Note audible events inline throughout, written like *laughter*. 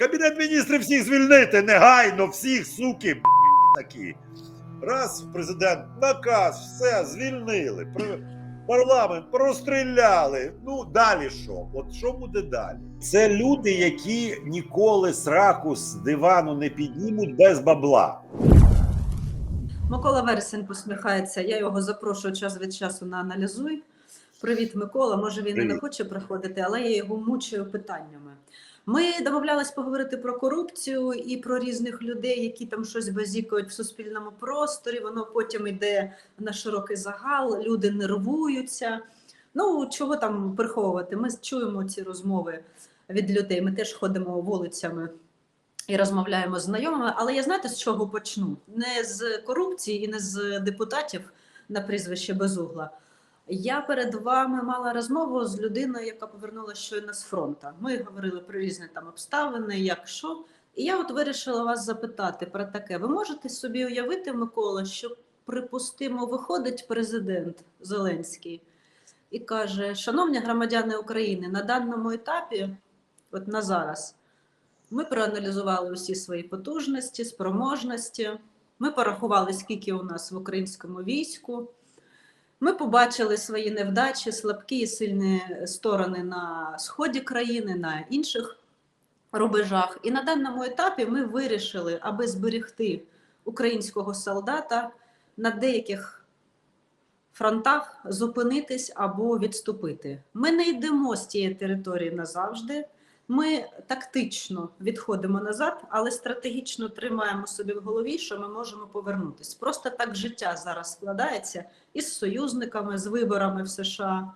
Кабінет міністрів всіх звільнити, негайно, всіх, суки, б**, такі. Раз, президент, наказ, все, звільнили. Парламент розстріляли. Ну, далі що? От що буде далі? Це люди, які ніколи сраку з дивану не піднімуть без бабла. Микола Вересень посміхається. Я його запрошую час від часу на аналізуй. Привіт, Микола. Може він і не хоче приходити, але я його мучую питаннями. Ми домовлялись поговорити про корупцію і про різних людей, які там щось базікають в суспільному просторі. Воно потім йде на широкий загал, люди нервуються. Ну чого там приховувати? Ми чуємо ці розмови від людей. Ми теж ходимо вулицями і розмовляємо з знайомими. Але я знаєте, з чого почну? Не з корупції і не з депутатів на прізвище Безугла. Я перед вами мала розмову з людиною, яка повернулася щойно з фронту. Ми говорили про різні там обставини, як що. І я от вирішила вас запитати про таке. Ви можете собі уявити, Микола, що припустимо, виходить президент Зеленський і каже: Шановні громадяни України, на даному етапі, от на зараз, ми проаналізували усі свої потужності, спроможності. Ми порахували, скільки у нас в українському війську. Ми побачили свої невдачі, слабкі і сильні сторони на сході країни, на інших рубежах. І на даному етапі ми вирішили, аби зберегти українського солдата на деяких фронтах зупинитись або відступити. Ми не йдемо з цієї території назавжди. Ми тактично відходимо назад, але стратегічно тримаємо собі в голові, що ми можемо повернутися. Просто так життя зараз складається із союзниками, з виборами в США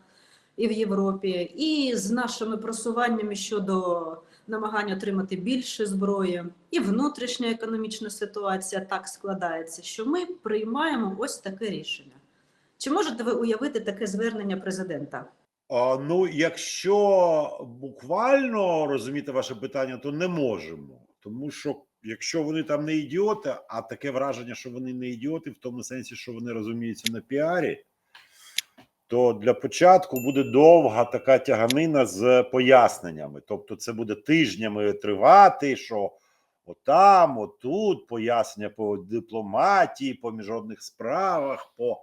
і в Європі, і з нашими просуваннями щодо намагання отримати більше зброї, і внутрішня економічна ситуація так складається, що ми приймаємо ось таке рішення. Чи можете ви уявити таке звернення президента? Ну, якщо буквально розуміти ваше питання, то не можемо. Тому що якщо вони там не ідіоти, а таке враження, що вони не ідіоти, в тому сенсі, що вони розуміються на піарі, то для початку буде довга така тяганина з поясненнями. Тобто, це буде тижнями тривати, що отам, отут, пояснення по дипломатії, по міжнародних справах, по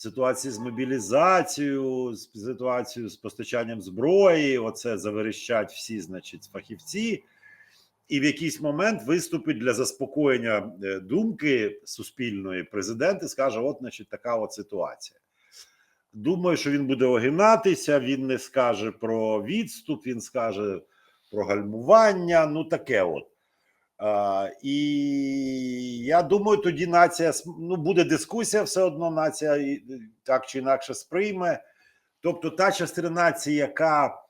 ситуації з мобілізацією, з ситуацією з постачанням зброї. Оце заверещать всі, значить, фахівці. І в якийсь момент виступить для заспокоєння е, думки суспільної президент і скаже: от, значить, така от ситуація. Думаю, що він буде огинатися, він не скаже про відступ, він скаже про гальмування. Ну, таке от. І я думаю, тоді нація ну, буде дискусія, все одно нація так чи інакше сприйме. Тобто, та частина нації, яка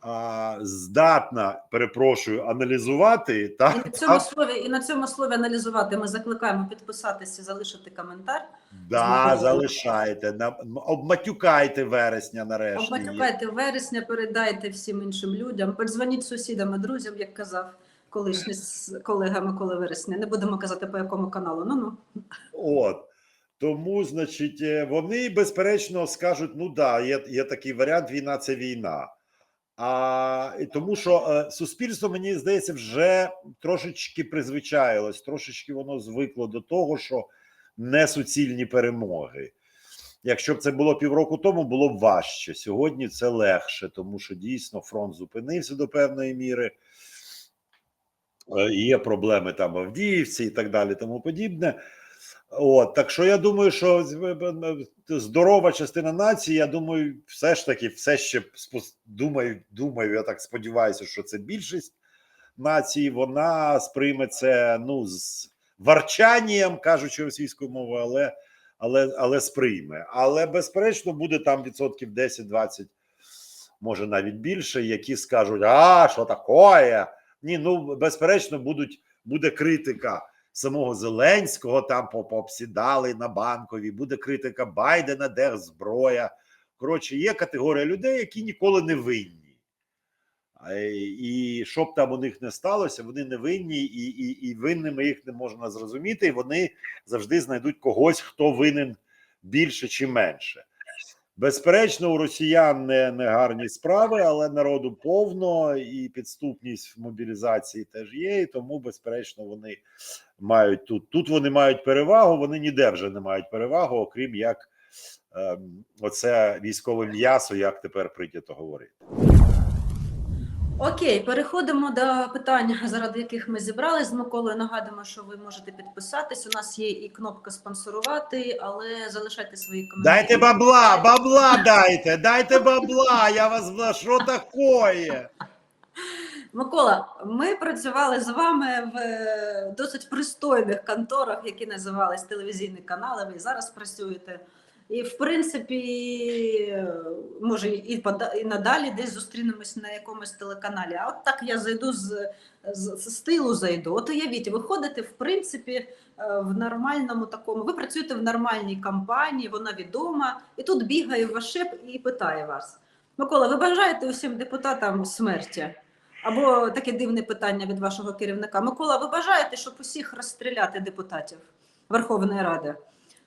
а, здатна, перепрошую, аналізувати, та, І на цьому слові, і на цьому слові аналізувати ми закликаємо підписатися, залишити коментар. да, залишайте, на, обматюкайте вересня нарешті. Обматюкайте вересня, передайте всім іншим людям. Подзвоніть сусідам і друзям, як казав колишній з- колега Миколи Вересня. Не будемо казати по якому каналу. Ну ну От. Тому, значить, е, вони безперечно скажуть: ну да, є, є такий варіант: війна це війна. А тому, що е, суспільство, мені здається, вже трошечки призвичаїлось, трошечки воно звикло до того, що не суцільні перемоги. Якщо б це було півроку тому, було б важче. Сьогодні це легше, тому що дійсно фронт зупинився до певної міри. Е, Є проблеми там в Авдіївці і так далі, тому подібне. От так що я думаю, що б- б- здорова частина нації, я думаю, все ж таки, все ще думаю, думаю, я так сподіваюся, що це більшість нації, вона сприйме це ну з варчанням, кажучи російською мовою, але, але, але сприйме. Але безперечно, буде там відсотків 10-20, може навіть більше, які скажуть: а що таке? Ні, ну безперечно, будуть буде критика самого Зеленського там по- пообсідали на банковій, буде критика Байдена, де зброя. Коротше, є категорія людей, які ніколи не винні. І що б там у них не сталося, вони не винні, і, і, і винними їх не можна зрозуміти. І вони завжди знайдуть когось, хто винен більше чи менше. Безперечно, у росіян не, не гарні справи, але народу повно і підступність в мобілізації теж є. І тому, безперечно, вони мають тут. Тут вони мають перевагу. Вони ніде вже не мають перевагу, окрім як ем, оце військове м'ясо, як тепер прийнято говорити. Окей, переходимо до питань, заради яких ми зібрались з Миколою. Нагадуємо, що ви можете підписатись. У нас є і кнопка спонсорувати, але залишайте свої коментарі. Дайте бабла, бабла дайте, дайте бабла, я вас бла, що такое? Микола, ми працювали з вами в е, досить пристойних конторах, які називались телевізійні канали. Ви зараз працюєте. І, в принципі, може, і, і надалі десь зустрінемось на якомусь телеканалі. А от так я зайду з, з, з стилу зайду. От уявіть, ви в принципі, е, в нормальному такому. Ви працюєте в нормальній компанії, вона відома, і тут бігає ваш шеф і питає вас: Микола, ви бажаєте усім депутатам смерті? Або таке дивне питання від вашого керівника. Микола, ви бажаєте, щоб усіх розстріляти депутатів Верховної Ради?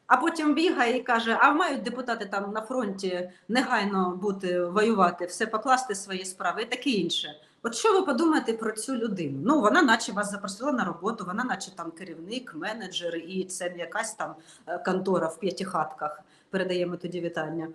А потім бігає і каже: а мають депутати там на фронті негайно бути воювати, все покласти свої справи і таке інше. От що ви подумаєте про цю людину? Ну вона, наче вас запросила на роботу, вона, наче там керівник, менеджер, і це якась там е, контора в п'ятихатках. Передаємо тоді вітання.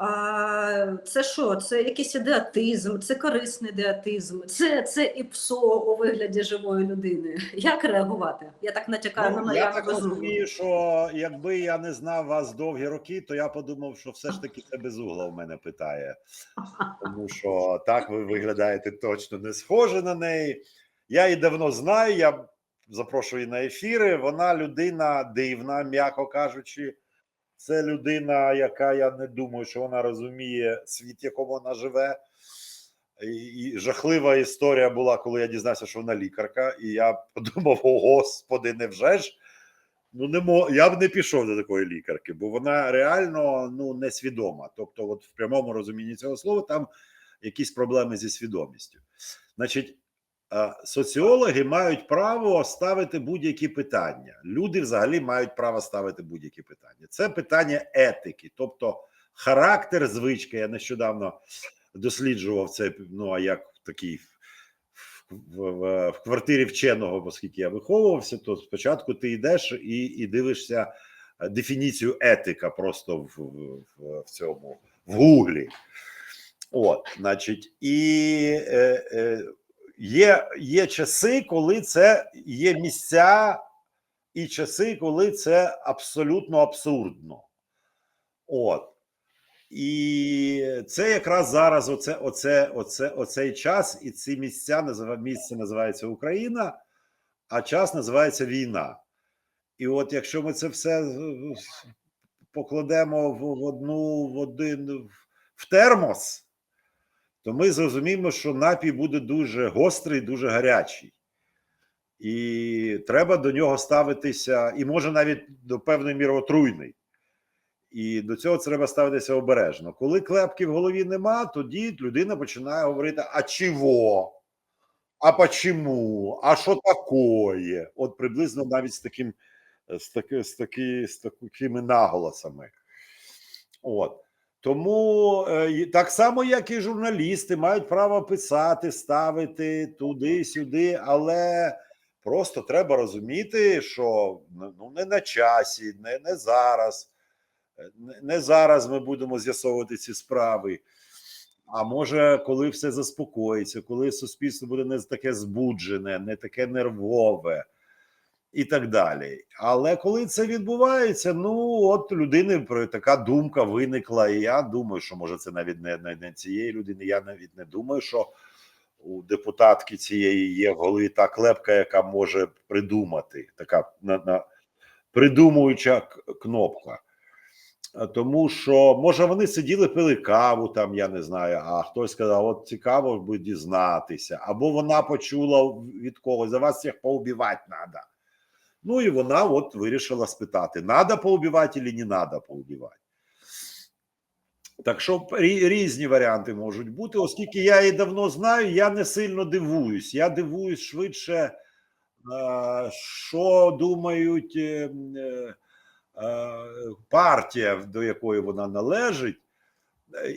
А, це що? Це якийсь ідеатизм, це корисний ідеатизм, це, це і псо у вигляді живої людини. Як реагувати? Я так натякаю на Ну, я так розумію, що якби я не знав вас довгі роки, то я подумав, що все ж таки це безугла в мене питає. Тому що так ви виглядаєте точно не схоже на неї. Я її давно знаю. Я запрошую на ефіри. Вона людина дивна, м'яко кажучи. Це людина, яка я не думаю, що вона розуміє світ, в якому вона живе. І, жахлива історія була, коли я дізнався, що вона лікарка, і я *laughs* подумав: о, господи, невже ж? Ну, не мо... я б не пішов до такої лікарки, бо вона реально ну, несвідома. Тобто, от в прямому розумінні цього слова, там якісь проблеми зі свідомістю. Значить, соціологи мають право ставити будь-які питання. Люди взагалі мають право ставити будь-які питання. Це питання етики, тобто характер, звички. Я нещодавно досліджував це. Ну а як такий в, в, в квартирі вченого, оскільки я виховувався, то спочатку ти йдеш і, і дивишся е, дефініцію етика просто в, в, в цьому в гуглі. От, значить, і е, е, є, є часи, коли це є місця, і часи, коли це абсолютно абсурдно. От. І це якраз зараз оце, оце, оце, оцей час, і ці місця місце називається Україна, а час називається війна. І от якщо ми це все покладемо в одну в один в термос, то ми зрозуміємо, що напій буде дуже гострий, дуже гарячий. І треба до нього ставитися, і може навіть до певної міри отруйний. І до цього треба ставитися обережно. Коли клепки в голові нема, тоді людина починає говорити: а чого? А почему? А що такое? От приблизно навіть з таким з, таки, з, таки, з такими наголосами. От. Тому е, так само, як і журналісти, мають право писати, ставити туди-сюди, але просто треба розуміти, що ну, не на часі, не, не зараз. Не- Не зараз ми будемо з'ясовувати ці справи. А може, коли все заспокоїться, коли суспільство буде не таке збуджене, не таке нервове і так далі. Але коли це відбувається, ну от людини про така думка виникла. І я думаю, що може це навіть не, не, не цієї людини. Я навіть не думаю, що у депутатки цієї є в голові та клепка, яка може придумати, така на, на придумуюча кнопка. Тому що може вони сиділи, пили каву, там я не знаю, а хтось сказав: от цікаво би дізнатися, або вона почула від когось, за вас всіх поубивати треба. Ну і вона от вирішила спитати: надо поубивати чи не надо поубивати. Так що різні варіанти можуть бути, оскільки я її давно знаю, я не сильно дивуюсь. Я дивуюсь швидше, е, що думають е, м, е, е, партія, до якої вона належить,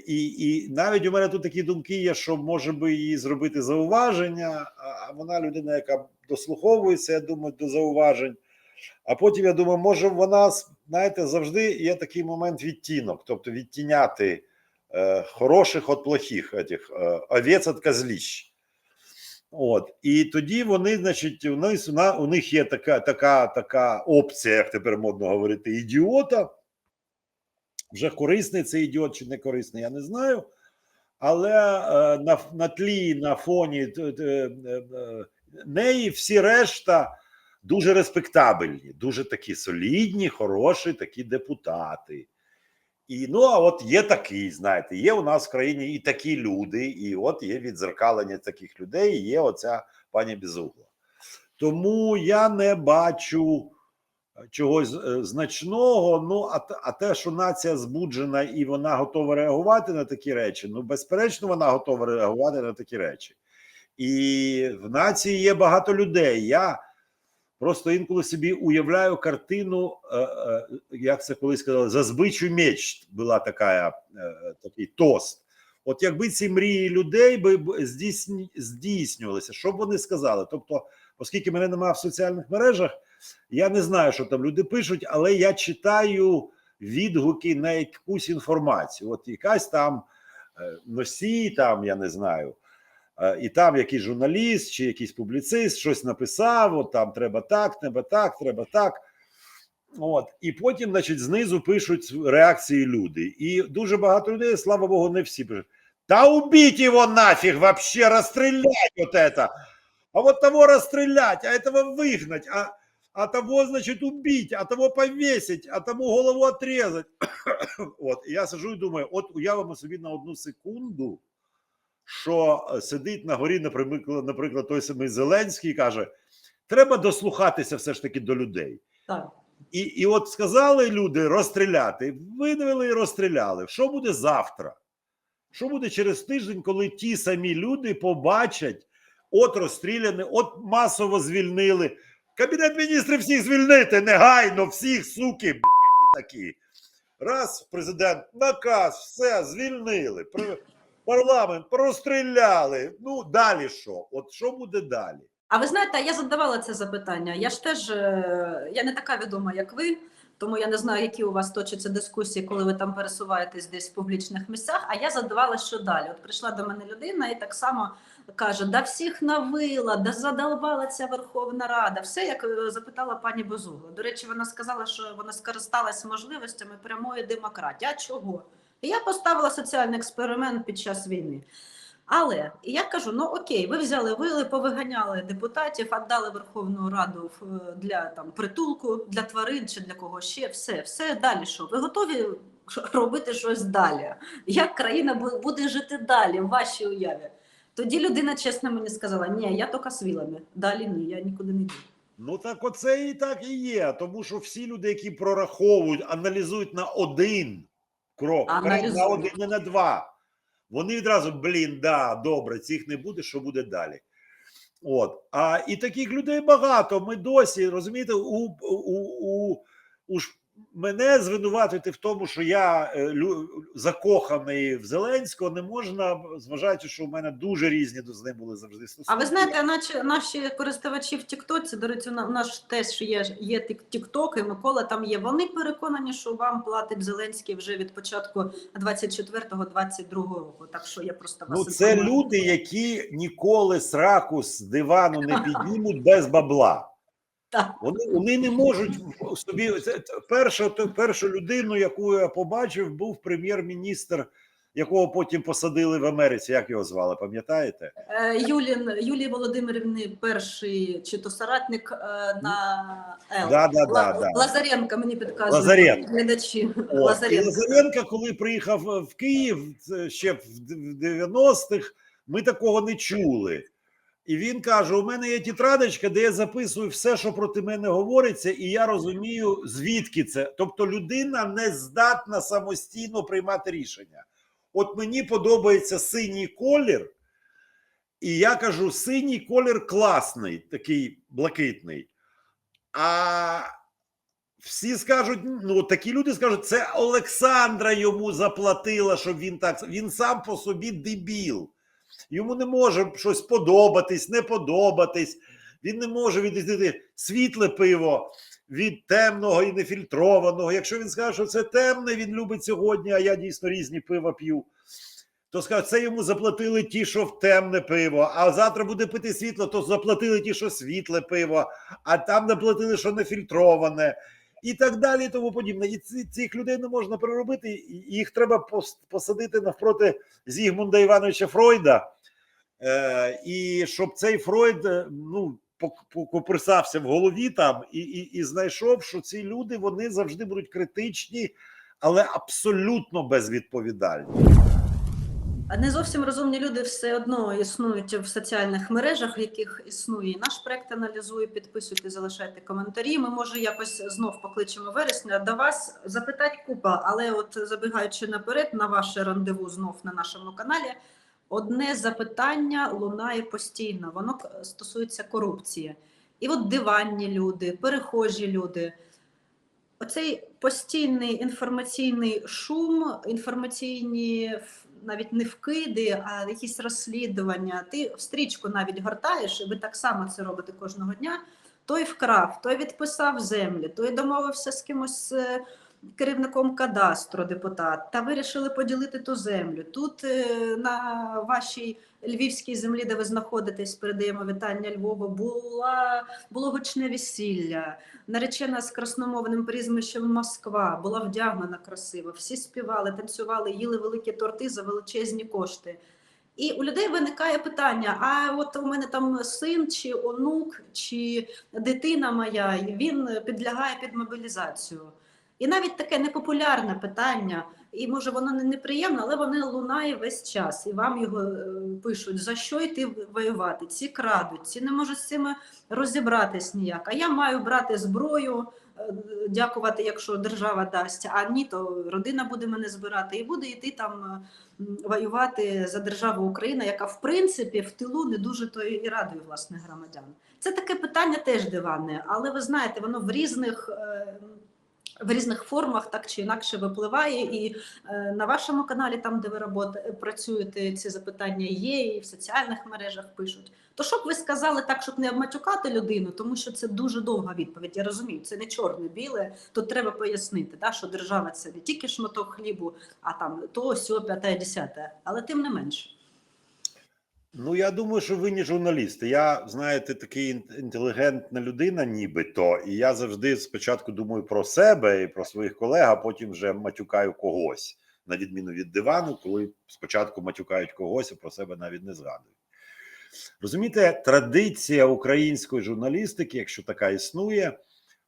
І, і навіть у мене тут такі думки є, що може би їй зробити зауваження, а- вона людина, яка дослуховується, я думаю, до зауважень. А потім я думаю, може вона, знаєте, завжди є такий момент відтінок, тобто відтіняти е, хороших від плохих, этих, е, овець від козліщ. От. І тоді вони, значить, у них, у них є така, така, така опція, як тепер модно говорити, ідіота. Вже корисний цей ідіот чи не корисний, я не знаю. Але е, на, на тлі, на фоні е, е, неї всі решта дуже респектабельні, дуже такі солідні, хороші такі депутати. І ну, а от є такий, знаєте, є у нас в країні і такі люди, і от є відзеркалення таких людей, і є оця пані Безугла. Тому я не бачу чогось е, значного. Ну, а, а те, що нація збуджена і вона готова реагувати на такі речі, ну, безперечно, вона готова реагувати на такі речі. І в нації є багато людей. Я просто інколи собі уявляю картину, е, е, як це колись сказали, за збичу меч була така, е, такий тост. От якби ці мрії людей би здійснювалися, що б вони сказали? Тобто, оскільки мене немає в соціальних мережах, я не знаю, що там люди пишуть, але я читаю відгуки на якусь інформацію. От якась там е, носій, там я не знаю. е, І там якийсь журналіст чи якийсь публіцист щось написав: от там треба так, треба так, треба так. От, і потім, значить, знизу пишуть реакції люди. І дуже багато людей, слава Богу, не всі пишуть. Та убить його нафіг, вообще розстрілять от это. А вот того расстрелять, а этого выгнать, а, а того, значит, убить, а того повесить, а тому голову отрезать. *coughs* от, і я сижу і думаю, от уявимо собі на одну секунду, що е, сидить на горі, наприклад, наприклад, той самий Зеленський і каже: треба дослухатися все ж таки до людей. Так. І, і от сказали люди розстріляти, видавили і розстріляли. Що буде завтра? Що буде через тиждень, коли ті самі люди побачать, от розстріляні, от масово звільнили. Кабінет міністрів всіх звільнити негайно, всіх суки, б**, такі. Раз, президент, наказ, все, звільнили. Парламент розстріляли. Ну, далі що? От що буде далі? А ви знаєте, я задавала це запитання. Я ж теж е, я не така відома, як ви, тому я не знаю, які у вас точаться дискусії, коли ви там пересуваєтесь десь в публічних місцях. А я задавала, що далі. От прийшла до мене людина і так само каже: да всіх навила, да задолбала ця Верховна Рада. Все як е, запитала пані Безугла. До речі, вона сказала, що вона скористалась можливостями прямої демократії. А чого? Я поставила соціальний експеримент під час війни. Але я кажу: ну окей, ви взяли вили, повиганяли депутатів, віддали Верховну Раду для там притулку для тварин чи для кого ще. Все, все далі. Що ви готові робити щось далі? Як країна буде жити далі в вашій уяві? Тоді людина чесно мені сказала: ні, я тільки з вилами. Далі ні, я нікуди не йду. Ну так оце і так і є. Тому що всі люди, які прораховують, аналізують на один крок, Аналізують. на один, не на два. Вони відразу, блін, да, добре, цих не буде, що буде далі. От. А і таких людей багато. Ми досі, розумієте, у, у, у, у мене звинуватити в тому, що я е, закоханий в Зеленського, не можна, зважаючи, що у мене дуже різні до з ним були завжди стосунки. А ви знаєте, наші, наші користувачі в Тіктоці, до речі, на- наш теж є, є Тік- Тікток, і Микола там є. Вони переконані, що вам платить Зеленський вже від початку 24-22 року. Так що я просто вас Ну, це люди, які ніколи сраку з дивану не піднімуть без бабла. Так. Вони, вони не можуть собі. Перша, перша людину, яку я побачив, був прем'єр-міністр, якого потім посадили в Америці. Як його звали, пам'ятаєте? Е, Юлін, Юлії Володимирівни перший чи то соратник е, на Л. Да, да, да, да. Лазаренко мені підказують Лазаренко. глядачі. І Лазаренко. Лазаренко, коли приїхав в Київ ще в 90-х, ми такого не чули. І він каже: у мене є тетрадочка, де я записую все, що проти мене говориться, і я розумію, звідки це. Тобто людина не здатна самостійно приймати рішення. От мені подобається синій колір, і я кажу: синій колір класний, такий блакитний. А всі скажуть, ну такі люди скажуть, це Олександра йому заплатила, щоб він так. Він сам по собі дебіл. Йому не може щось подобатись, не подобатись. Він не може відрізнити світле пиво від темного і нефільтрованого. Якщо він скаже, що це темне, він любить сьогодні, а я дійсно різні пива п'ю. То скажуть, це йому заплатили ті, що в темне пиво, а завтра буде пити світло, то заплатили ті, що світле пиво, а там наплатили, що нефільтроване, і так далі, тому подібне. І цих людей не можна переробити, їх треба посадити навпроти Зігмунда Івановича Фройда. Е, і щоб цей Фройд е, ну, пок- покопирсався в голові там і, і, і знайшов, що ці люди вони завжди будуть критичні, але абсолютно безвідповідальні. Не зовсім розумні люди все одно існують в соціальних мережах, в яких існує наш проект. Аналізує, підписуйте, залишайте коментарі. Ми може якось знов покличемо вересня. До вас запитать купа, але от забігаючи наперед на ваше рандеву знов на нашому каналі. Одне запитання лунає постійно. Воно стосується корупції. І от диванні люди, перехожі люди. Оцей постійний інформаційний шум, інформаційні навіть не вкиди, а якісь розслідування. Ти в стрічку навіть гортаєш, і ви так само це робите кожного дня. Той вкрав, той відписав землі, той домовився з кимось е, керівником кадастру, депутат, та вирішили поділити ту землю. Тут е, на вашій львівській землі, де ви знаходитесь, передаємо вітання Львову, була було гучне весілля наречена з красномовним прізвищем Москва, була вдягнена красиво, всі співали, танцювали, їли великі торти за величезні кошти. І у людей виникає питання: а от у мене там син, чи онук, чи дитина моя, він підлягає під мобілізацію. І навіть таке непопулярне питання, і може воно не неприємне, але воно лунає весь час. І вам його е, пишуть: за що йти воювати? Ці крадуть, ці не можуть з цими розібратись ніяк. А я маю брати зброю, е, дякувати, якщо держава дасть. А ні, то родина буде мене збирати і буде йти там е, воювати за державу Україна, яка в принципі в тилу не дуже то і радує власне громадян. Це таке питання теж диванне, але ви знаєте, воно в різних. В різних формах так чи інакше випливає, і е, на вашому каналі, там де ви робот, працюєте, ці запитання є, і в соціальних мережах пишуть. То щоб ви сказали так, щоб не обматюкати людину, тому що це дуже довга відповідь. Я розумію, це не чорне-біле. Тут треба пояснити, да, що держава це не тільки шматок хлібу, а там то, сьо, п'яте, десяте. Але тим не менше. Ну, я думаю, що ви не журналісти. Я, знаєте, такий інтелігентна людина, нібито, і я завжди спочатку думаю про себе і про своїх колег, а потім вже матюкаю когось, на відміну від дивану, коли спочатку матюкають когось, а про себе навіть не згадують. Розумієте, традиція української журналістики, якщо така існує,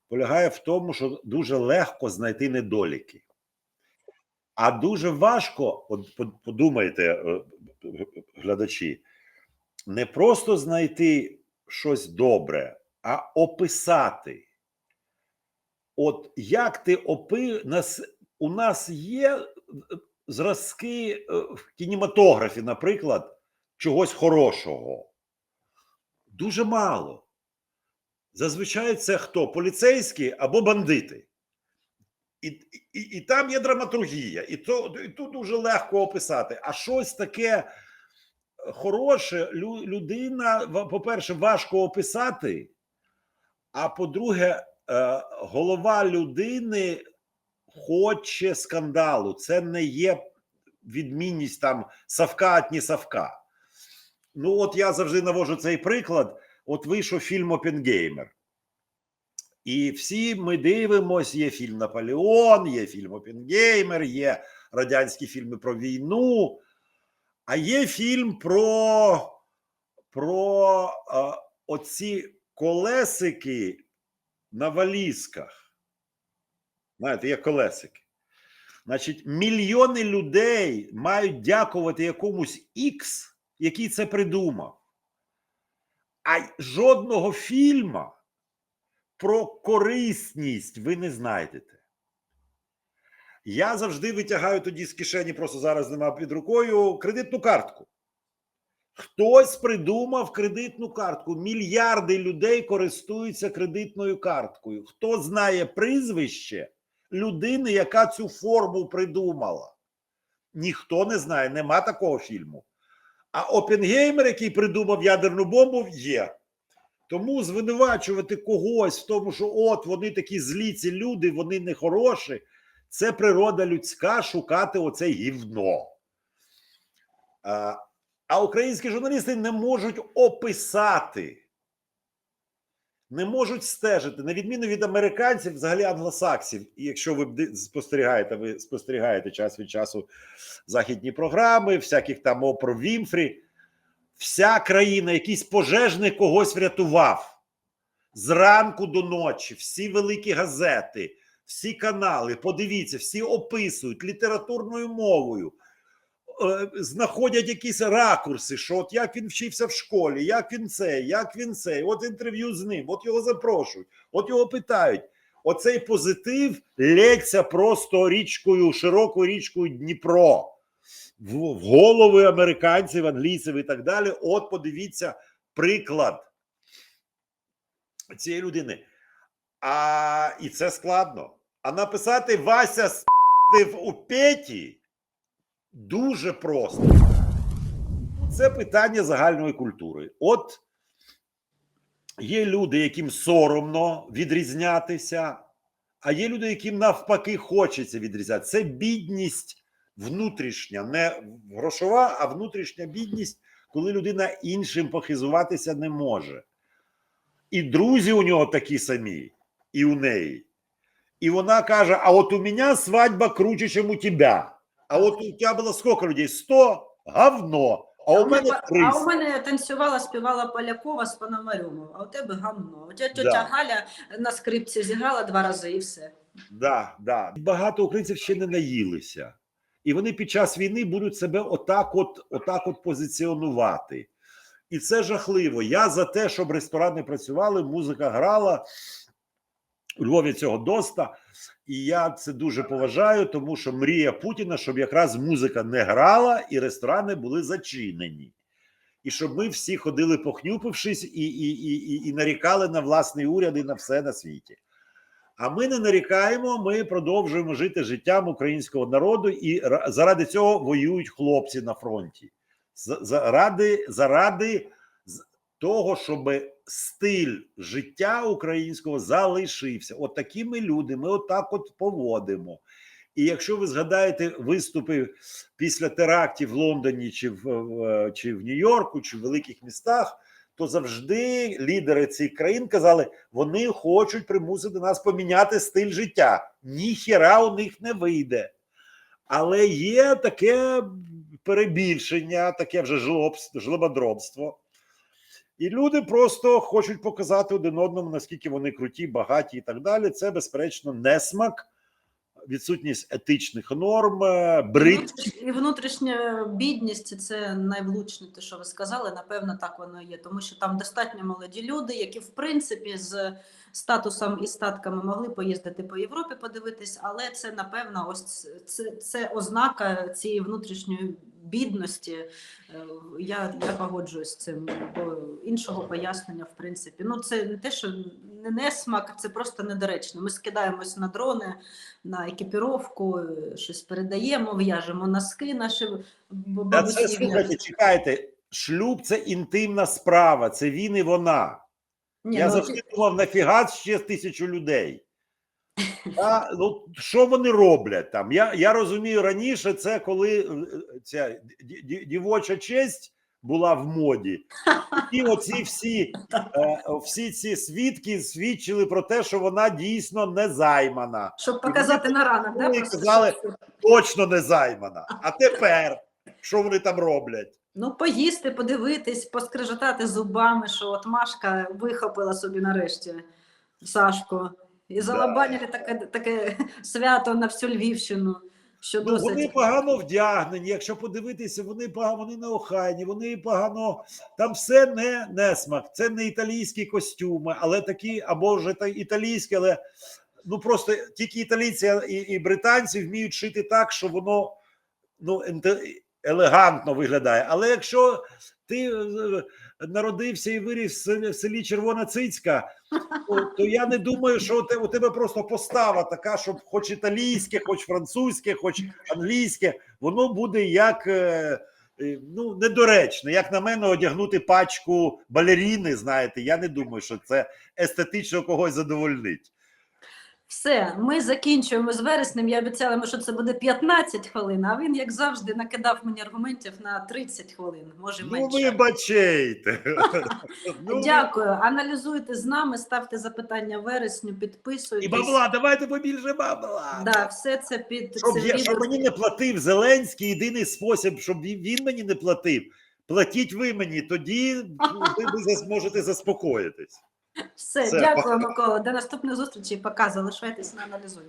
полягає в тому, що дуже легко знайти недоліки. А дуже важко, от подумайте, е, глядачі, не просто знайти щось добре, а описати. От як ти опи... нас, у нас є е, зразки е, в кінематографі, наприклад, чогось хорошого. Дуже мало. Зазвичай це хто? Поліцейські або бандити. І, і, і там є драматургія, і то і тут дуже легко описати. А щось таке хороше, людина, по-перше, важко описати. А по-друге, е, голова людини хоче скандалу. Це не є відмінність там Савка от не Савка. Ну, от я завжди навожу цей приклад. От вийшов фільм Опенгеймер. І всі ми дивимося: є фільм Наполеон, є фільм Опенгеймер, є радянські фільми про війну, а є фільм про, про а, оці колесики на валізках. Знаєте, є колесики. Значить, мільйони людей мають дякувати якомусь X, який це придумав. А жодного фільма про корисність ви не знайдете. Я завжди витягаю тоді з кишені, просто зараз нема під рукою кредитну картку. Хтось придумав кредитну картку. Мільярди людей користуються кредитною карткою. Хто знає прізвище людини, яка цю форму придумала? Ніхто не знає, нема такого фільму. А Опенгеймер, який придумав ядерну бомбу, є. Тому звинувачувати когось в тому, що от вони такі злі ці люди, вони не хороші. Це природа людська шукати оце гівно. А, а українські журналісти не можуть описати, не можуть стежити, на відміну від американців, взагалі англосаксів. І якщо ви спостерігаєте, ви спостерігаєте час від часу західні програми, всяких там Опро Вімфрі, вся країна, якийсь пожежник когось врятував зранку до ночі, всі великі газети, всі канали, подивіться, всі описують літературною мовою, е, знаходять якісь ракурси, що от як він вчився в школі, як він це, як він це, от інтерв'ю з ним, от його запрошують, от його питають. Оцей позитив лється просто річкою, широкою річкою Дніпро. В, в голови американців, англійців і так далі. От подивіться приклад цієї людини. А і це складно. А написати Вася спив у Петі дуже просто. Це питання загальної культури. От є люди, яким соромно відрізнятися, а є люди, яким навпаки хочеться відрізнятися. Це бідність внутрішня, не грошова, а внутрішня бідність, коли людина іншим похизуватися не може. І друзі у нього такі самі, і у неї. І вона каже: а от у мене свадьба круче, ніж у тебе. А от у тебе було скільки людей? 100? Говно. А у мене а у мене танцювала, співала Полякова з Пономарьовим, а у тебе гамно. У тебе тетя Да. Галя на скрипці зіграла два рази і все. Да, да. Багато українців ще не наїлися. І вони під час війни будуть себе отак от, отак от позиціонувати. І це жахливо. Я за те, щоб ресторани працювали, музика грала. У Львові цього доста. І я це дуже поважаю, тому що мрія Путіна, щоб якраз музика не грала і ресторани були зачинені. І щоб ми всі ходили похнюпившись і, і, і, і, нарікали на власний уряд і на все на світі. А ми не нарікаємо, ми продовжуємо жити життям українського народу, і заради цього воюють хлопці на фронті. Заради, заради того, щоб стиль життя українського залишився. От такі ми люди, ми отак от поводимо. І якщо ви згадаєте виступи після терактів в Лондоні чи в, чи в Нью-Йорку, чи в великих містах, то завжди лідери цих країн казали, вони хочуть примусити нас поміняти стиль життя. Ніхіра у них не вийде. Але є таке перебільшення, таке вже жлобс- жлободробство. І люди просто хочуть показати один одному, наскільки вони круті, багаті і так далі. Це, безперечно, несмак, відсутність етичних норм, е, брид. І внутрішня бідність це найвлучніше, що ви сказали. Напевно, так воно є, тому що там достатньо молоді люди, які в принципі з статусом і статками могли поїздити по Європі, подивитись, але це напевно, ось це, це, це ознака цієї внутрішньої бідності. Е, Я, я погоджуюсь з цим, бо іншого пояснення, в принципі, ну це не те, що не несмак, це просто недоречно. Ми скидаємось на дрони, на екіпіровку, е, щось передаємо, в'яжемо носки наші б- Та бабусі це слухайте, чекайте. Шлюб це інтимна справа, це він і вона. Ні, Я ну, завжди думав, нафіга ще тисячу людей. А, ну, що вони роблять там? Я, я розумію раніше, це коли е, ця ді- ді- дівоча честь була в моді. І оці всі, *laughs* е, всі ці свідки свідчили про те, що вона дійсно не займана. щоб показати на ранок, да? казали- Точно не займана. А тепер що вони там роблять? Ну, поїсти, подивитись, поскрежетати зубами, що от Машка вихопила собі нарешті Сашку. І залабанили таке, таке *laughs* свято на всю Львівщину, що Ну, вони погано вдягнені. Якщо подивитися, вони погано, вони не охайні, вони погано. Там все не несмак. Це не італійські костюми, але такі, або вже та італійські, але ну просто тільки італійці і, і британці вміють шити так, що воно ну елегантно виглядає. Але якщо ти е, народився і виріс в селі, Червона Цицька, то, я не думаю, що у те- у тебе просто постава така, щоб хоч італійське, хоч французьке, хоч англійське, воно буде як. е, е, Ну, недоречно, як на мене, одягнути пачку балеріни, знаєте, я не думаю, що це естетично когось задовольнить. Все, ми закінчуємо з вереснем. Я обіцяла що це буде 15 хвилин, а він, як завжди, накидав мені аргументів на 30 хвилин, може Ну, менше. вибачайте. *laughs* Ну, Дякую. Аналізуйте з нами, ставте запитання вересню, підписуйтесь. І бабла, давайте побільше бабла. Да, все це під Щоб, я, щоб мені не платив Зеленський, єдиний спосіб, щоб він, мені не платив. Платіть ви мені, тоді ви зможете заспокоїтись. Все, Все. дякую, Микола. До наступної зустрічі. Пока. Залишайтесь на аналізуй.